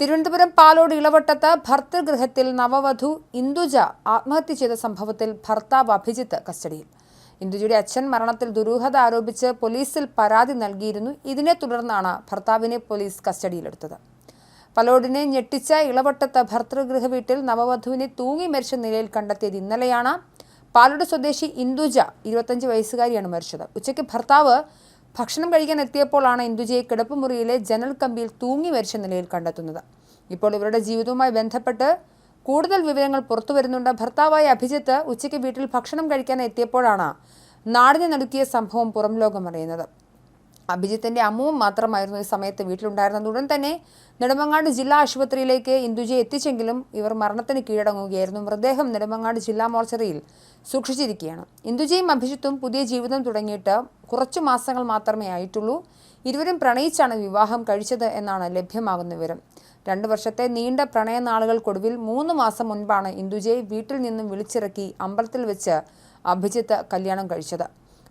തിരുവനന്തപുരം പാലോട് ഇളവട്ടത്ത് ഭർത്തൃഗൃഹത്തിൽ നവവധു ഇന്ദുജ ആത്മഹത്യ ചെയ്ത സംഭവത്തിൽ ഭർത്താവ് അഭിജിത്ത് കസ്റ്റഡിയിൽ. ഇന്ദുജയുടെ അച്ഛൻ മരണത്തിൽ ദുരൂഹത ആരോപിച്ച് പോലീസിൽ പരാതി നൽകിയിരുന്നു. ഇതിനെ തുടർന്നാണ് ഭർത്താവിനെ പോലീസ് കസ്റ്റഡിയിലെടുത്തത്. പലോടിനെ ഞെട്ടിച്ച ഇളവട്ടത്ത് ഭർത്തൃഗൃഹ വീട്ടിൽ നവവധുവിനെ തൂങ്ങി മരിച്ച നിലയിൽ കണ്ടെത്തിയത് ഇന്നലെയാണ്. പാലോട് സ്വദേശി ഇന്ദുജ ഇരുപത്തഞ്ച് വയസ്സുകാരിയാണ് മരിച്ചത്. ഉച്ചയ്ക്ക് ഭർത്താവ് ഭക്ഷണം കഴിക്കാൻ എത്തിയപ്പോഴാണ് ഇന്ദുജയെ കിടപ്പുമുറിയിലെ ജനൽ കമ്പിയിൽ തൂങ്ങി മരിച്ച നിലയിൽ കണ്ടെത്തുന്നത്. ഇപ്പോൾ ഇവരുടെ ജീവിതവുമായി ബന്ധപ്പെട്ട് കൂടുതൽ വിവരങ്ങൾ പുറത്തു വരുന്നുണ്ട്. ഭർത്താവായ അഭിജിത്ത് ഉച്ചയ്ക്ക് വീട്ടിൽ ഭക്ഷണം കഴിക്കാൻ എത്തിയപ്പോഴാണ് നാടിനെ നടുക്കിയ സംഭവം പുറംലോകം അറിയുന്നത്. അഭിജിത്തിന്റെ അമ്മുവും മാത്രമായിരുന്നു ഈ സമയത്ത് വീട്ടിലുണ്ടായിരുന്നത്. ഉടൻ തന്നെ നെടുമങ്ങാട് ജില്ലാ ആശുപത്രിയിലേക്ക് ഇന്ദുജയെ എത്തിച്ചെങ്കിലും ഇവർ മരണത്തിന് കീഴടങ്ങുകയായിരുന്നു. മൃതദേഹം നെടുമങ്ങാട് ജില്ലാ മോർച്ചറിയിൽ സൂക്ഷിച്ചിരിക്കുകയാണ്. ഇന്ദുജയും അഭിജിത്തും പുതിയ ജീവിതം തുടങ്ങിയിട്ട് കുറച്ചു മാസങ്ങൾ മാത്രമേ ആയിട്ടുള്ളൂ. ഇരുവരും പ്രണയിച്ചാണ് വിവാഹം കഴിച്ചത് എന്നാണ് ലഭ്യമാകുന്ന വിവരം. രണ്ടു വർഷത്തെ നീണ്ട പ്രണയനാളുകൾക്കൊടുവിൽ മൂന്ന് മാസം മുൻപാണ് ഇന്ദുജയെ വീട്ടിൽ നിന്നും വിളിച്ചിറക്കി അമ്പലത്തിൽ വെച്ച് അഭിജിത്ത് കല്യാണം കഴിച്ചത്.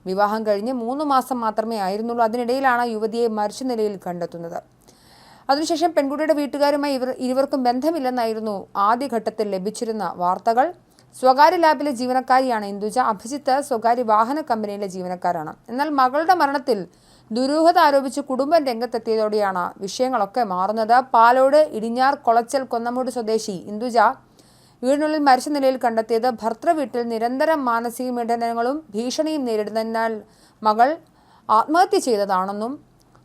വിവാഹം കഴിഞ്ഞ് മൂന്ന് മാസം മാത്രമേ ആയിരുന്നുള്ളൂ. അതിനിടയിലാണ് യുവതിയെ മരിച്ച നിലയിൽ കണ്ടെത്തുന്നത്. അതിനുശേഷം പെൺകുട്ടിയുടെ വീട്ടുകാരുമായി ഇവർ ഇരുവർക്കും ബന്ധമില്ലെന്നായിരുന്നു ആദ്യഘട്ടത്തിൽ ലഭിച്ചിരുന്ന വാർത്തകൾ. സ്വകാര്യ ലാബിലെ ജീവനക്കാരിയാണ് ഇന്ദുജ. അഭിജിത്ത് സ്വകാര്യ വാഹന കമ്പനിയിലെ ജീവനക്കാരാണ്. എന്നാൽ മകളുടെ മരണത്തിൽ ദുരൂഹത ആരോപിച്ച് കുടുംബം രംഗത്തെത്തിയതോടെയാണ് വിഷയങ്ങളൊക്കെ മാറുന്നത്. പാലോട് ഇടിഞ്ഞാർ കൊളച്ചൽ കൊന്നമൂട് സ്വദേശി ഇന്ദുജ വീടിനുള്ളിൽ മരിച്ച നിലയിൽ കണ്ടെത്തിയത് ഭർത്തൃ വീട്ടിൽ നിരന്തരം മാനസിക പീഡനങ്ങളും ഭീഷണിയും നേരിടുന്നതിനാൽ മകൾ ആത്മഹത്യ ചെയ്തതാണെന്നും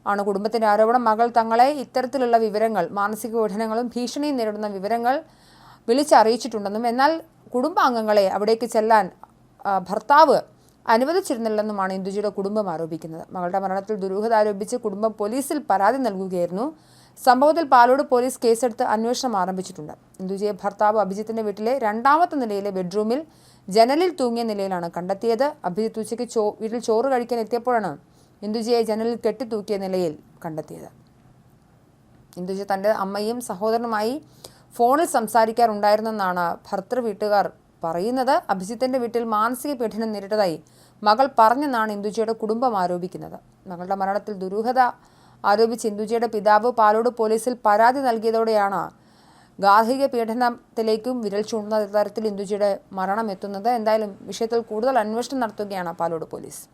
ആണ് കുടുംബത്തിന്റെ ആരോപണം. മകൾ തങ്ങളെ ഇത്തരത്തിലുള്ള വിവരങ്ങൾ മാനസിക പീഡനങ്ങളും ഭീഷണിയും നേരിടുന്ന വിവരങ്ങൾ വിളിച്ചറിയിച്ചിട്ടുണ്ടെന്നും എന്നാൽ കുടുംബാംഗങ്ങളെ അവിടേക്ക് ചെല്ലാൻ ഭർത്താവ് അനുവദിച്ചിരുന്നില്ലെന്നുമാണ് ഇന്ദുജിയുടെ കുടുംബം ആരോപിക്കുന്നത്. മകളുടെ മരണത്തിൽ ദുരൂഹത ആരോപിച്ച് കുടുംബം പോലീസിൽ പരാതി നൽകുകയായിരുന്നു സംഭവത്തിൽ പാലോട് പോലീസ് കേസെടുത്ത് അന്വേഷണം ആരംഭിച്ചിട്ടുണ്ട്. ഇന്ദുജയെ ഭർത്താവ് അഭിജിത്തിന്റെ വീട്ടിലെ രണ്ടാമത്തെ നിലയിലെ ബെഡ്റൂമിൽ ജനലിൽ തൂങ്ങിയ നിലയിലാണ് കണ്ടെത്തിയത്. അഭിജിത്ത് ഉച്ചയ്ക്ക് ചോ വീട്ടിൽ ചോറ് കഴിക്കാൻ എത്തിയപ്പോഴാണ് ഇന്ദുജയെ ജനലിൽ കെട്ടിത്തൂക്കിയ നിലയിൽ കണ്ടെത്തിയത്. ഇന്ദുജ തന്റെ അമ്മയും സഹോദരനുമായി ഫോണിൽ സംസാരിക്കാറുണ്ടായിരുന്നെന്നാണ് ഭർത്തൃ വീട്ടുകാർ പറയുന്നത്. അഭിജിത്തിന്റെ വീട്ടിൽ മാനസിക പീഡനം നേരിട്ടതായി മകൾ പറഞ്ഞെന്നാണ് ഇന്ദുജയുടെ കുടുംബം ആരോപിക്കുന്നത്. മകളുടെ മരണത്തിൽ ദുരൂഹത ആരോപിച്ച് ഇന്ദുജയുടെ പിതാവ് പാലോട് പോലീസിൽ പരാതി നൽകിയതോടെയാണ് ഗാർഹിക പീഡനത്തിലേക്കും വിരൽ ചൂണ്ടുന്ന തരത്തിൽ ഇന്ദുജയുടെ മരണം എത്തുന്നത്. എന്തായാലും വിഷയത്തിൽ കൂടുതൽ അന്വേഷണം നടത്തുകയാണ് പാലോട് പോലീസ്.